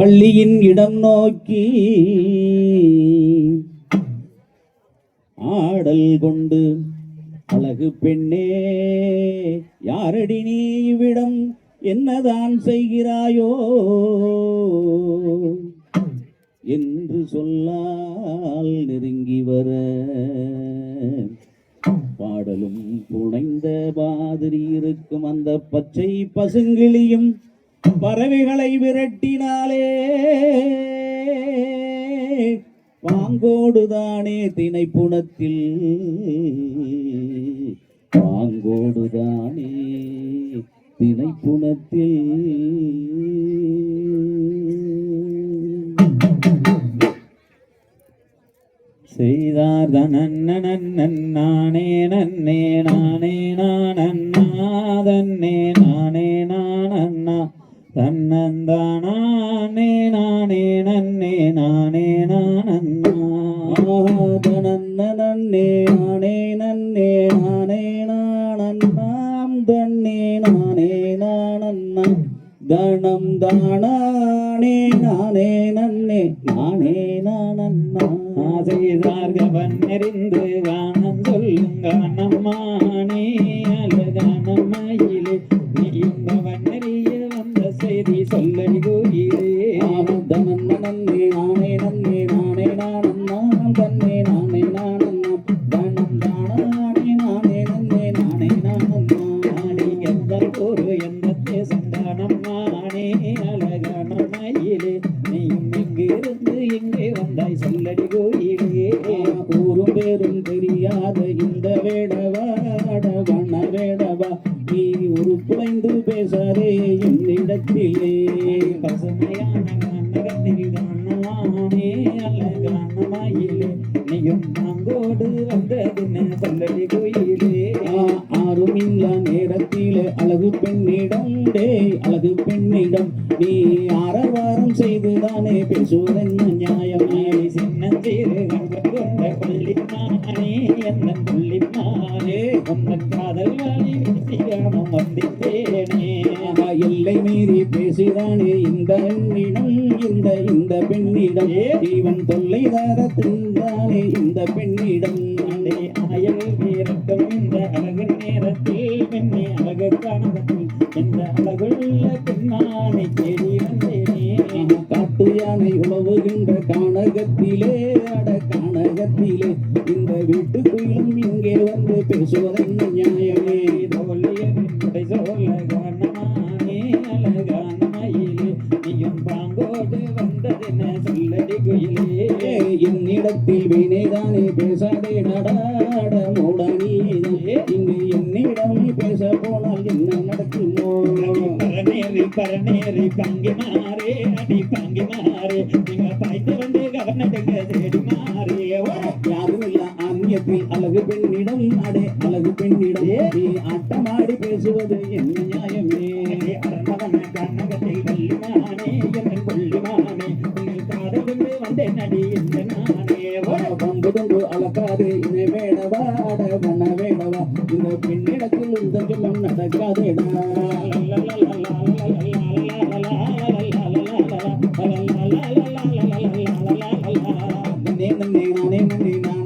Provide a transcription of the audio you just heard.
வள்ளியின் இடம் நோக்கி ஆடல் கொண்டு அழகு பெண்ணே யாரடி நீ இவ்விடம்? என்னதான் செய்கிறாயோ? என்று சொல்லால் நெருங்கி வர பாடலும் புனைந்த மாதிரி இருக்கும் அந்த பச்சை பசுங்கிளியும் பறவைகளை விரட்டினாலே வாங்கோடுதானே திணைப்புணத்தில் வாங்கோடுதானே திணைப்புணத்தில் செய்தார் தனன்னே நானே நன்னே நானே நான். நானே நானே நன்னே நானே நன்னே நானே நானன்னாம் தன்னே நானே நானன்னா தனம் தானானே நானே நன்னே நானே நானன்னா ஆசை கவன் நெறிந்து வானம் சொல்லுங்க நம்மானே நானன்னாம் தன்னே நானே நானன்னா தனம் தானானே நானே நன்னே நானே நானன்னா நாடி எந்த ஒரு எந்த தேசந்தானம்மானே அழகானமையிலே நீயும் எங்கிருந்து இங்கே வந்தாய் சொல்லடி கோயிலே. ஊரும் பேரும் தெரியாத இந்த வேடவாட வண்ண வேடவா. நீ பேசாதே என்னிடத்திலே நாங்கோடு வந்ததுன்னு சொல்லடி கோயிலே. ஆறும் இல்ல நேரத்திலே அழகு பெண்ணிடம் டே அழகு பெண்ணிடம் நீ ஆரவாரம் செய்துதானே. பேசுவதென்ன நியாயமே சின்னஞ்சீரு கொண்ட கொல்லிமானே என்ன கொல்லிமானே உன்னன் காதல் வாழி வீசியாமம் வந்தித்தேனே. எல்லை மீறி பேசிதானே இந்த பெண்ணிடம் இந்த இந்த பெண்ணிடம். இவன் தொல்லை தர தின்றானே இந்த பெண்ணிடம் அண்டே அயல் வீரட்டும் இந்த அழகு நேரத்தில் பெண்ணே அழகு காணகத்தில் இந்த அழகுள்ள பெண்ணானை தேடி வந்தேனே. காட்டு யானை உழவுகின்ற கானகத்திலே அட கானகத்திலே இந்த வீட்டுக்குள்ளும் இங்கே வந்து பேசுவதென்ன நியாயமே. தோல்லியனுடைய சோழ காரணமானே அழகான மயிலே நீயும் பாங்கோடு வந்ததென சொல்லடி குயிலே. என்னிடத்தில் வீணைதானே பேசாதே நடாட மூடனே இங்கு என்னிடம் பேச போனால் என்ன நடக்குமோ? பரநேரி பரநேரி பங்கி மாறே அடி பங்கி மாறே. நீங்க பாய்த்து வந்து கவர்னட்டுங்க தேடி மாறே. யாருமில்ல ஆன்மீகத்தில் அழகு பெண்ணிடம் அடே அழகு பெண்ணிடம் நீ ஆட்டமாடி பேசுவது என்ன நியாயமே? அரண்மகன கண்ணகத்தில் வள்ளிமானே என் கொல்லிமானே உங்கள் காதலிருந்து வந்தேன் அடி பம்பு நடக்காது அளக்காது இதை வேடவா அட வேடவா இந்த பெண்ணிடத்தில் இந்த சொல்லம் நடக்காதேடா நன்னே நன்னே நானே நன்னே நான